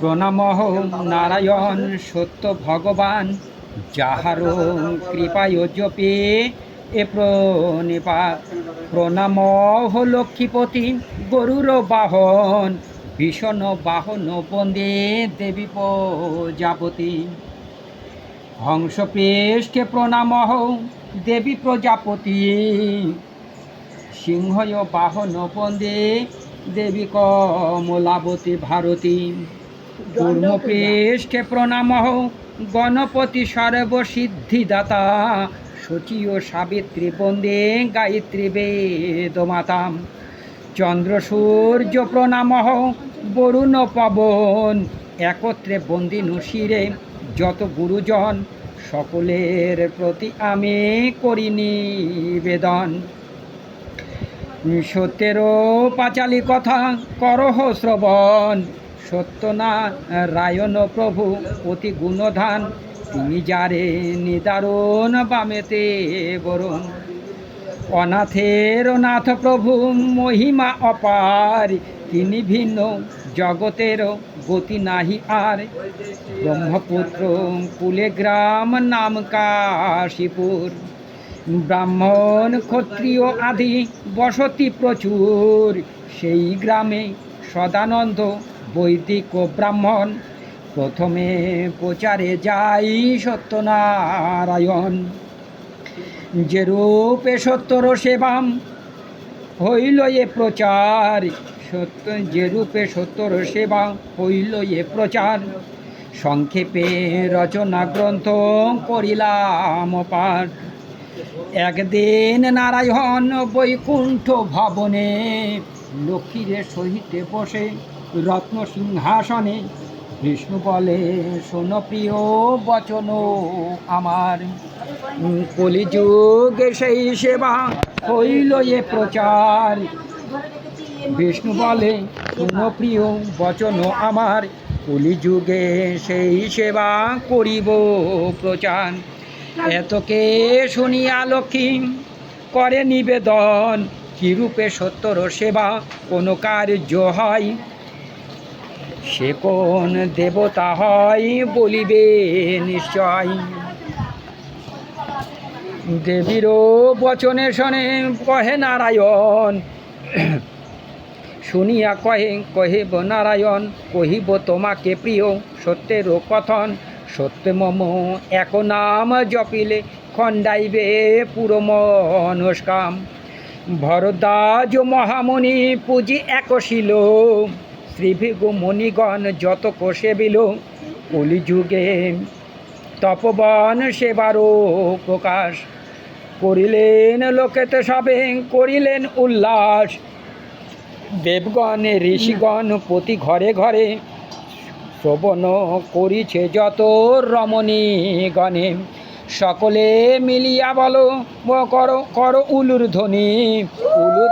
প্রণাম নারায়ণ সত্য ভগবান, যাহার কৃপায় জপে এ প্রণিপাত প্রণাম লক্ষ্মীপতি, গরুর বাহন, ভীষণ বাহন বন্দে দেবী প্রজাপতি। হংসপৃষ্ঠে প্রণাম দেবী প্রজাপতি। সিংহয় বাহন বন্দে দেবী কমলাবতী ভারতী। পূর্ণপৃষ্ঠে প্রণাম গণপতি সর্বসিদ্ধিদাতা। সচী ও সাবিত্রী বন্দে গায়ত্রী বেদমাতা চন্দ্র সূর্য প্রণাম বরুণ পবন। একত্রে বন্দিনু শিরে যত গুরুজন সকলের প্রতি আমি করি নিবেদন। সত্যেরও পাঁচালী কথা করহ শ্রবণ। সত্যনারায়ণ প্রভু, অতি গুণধান, তিনি যারে নিদারুণ বামেতে বরুণ। অনাথের নাথ প্রভু, মহিমা অপার, তিনি ভিন্ন জগতের গতি নাহি আর। ব্রহ্মপুত্র, কুলে গ্রাম নাম কাশীপুর। ব্রাহ্মণ, ক্ষত্রিয় আদি, বসতি প্রচুর। সেই গ্রামে সদানন্দ, বৈদিক ও ব্রাহ্মণ। প্রথমে প্রচারে যাই সত্যনারায়ণ। যে রূপে সত্যর সেবাম হইল এ প্রচার। সত্য যে রূপে সত্যর সেবা হইল এ প্রচার। সংক্ষেপে রচনা গ্রন্থ করিলাম পাঠ একদিন নারায়ণ বৈকুণ্ঠ ভবনে লক্ষ্মীরে সহিতে বসে রত্ন সিংহাসনে, বিষ্ণু বলে, শোন প্রিয় বচন আমার, কলিযুগে সেই সেবা হইল এ প্রচার। বিষ্ণু বলে, শুন প্রিয় বচন আমার, কলিযুগে সেই সেবা করিব প্রচার। এতকে শুনিয়া লক্ষ্মী করে নিবেদন? কিরূপে সত্যর সেবা, কোনো কার্য হয়? সে কোন দেবতা হয় বলিবে নিশ্চয়। দেবীরও বচনে শোনে, কহে নারায়ণ। শুনিয়া কহে, কহিব নারায়ণ, কহিব তোমাকে প্রিয়, সত্যেরও কথন। সত্য মম এক নাম জপিলে খণ্ডাইবে পুরো মনস্কাম। ভরদাজ মহামণি পুঁজি একশিল, শ্রীভিগু মণিগণ যত কোষে বিল, কলিযুগে তপবন সেবারও প্রকাশ। করিলেন লোকেতে সবে, করিলেন উল্লাস। দেবগণ, ঋষিগণ প্রতি ঘরে ঘরে শ্রবণ করিছে যত রমণী গণে। সকলে মিলিয়া বলো করো করো উলুর ধ্বনি। উলুর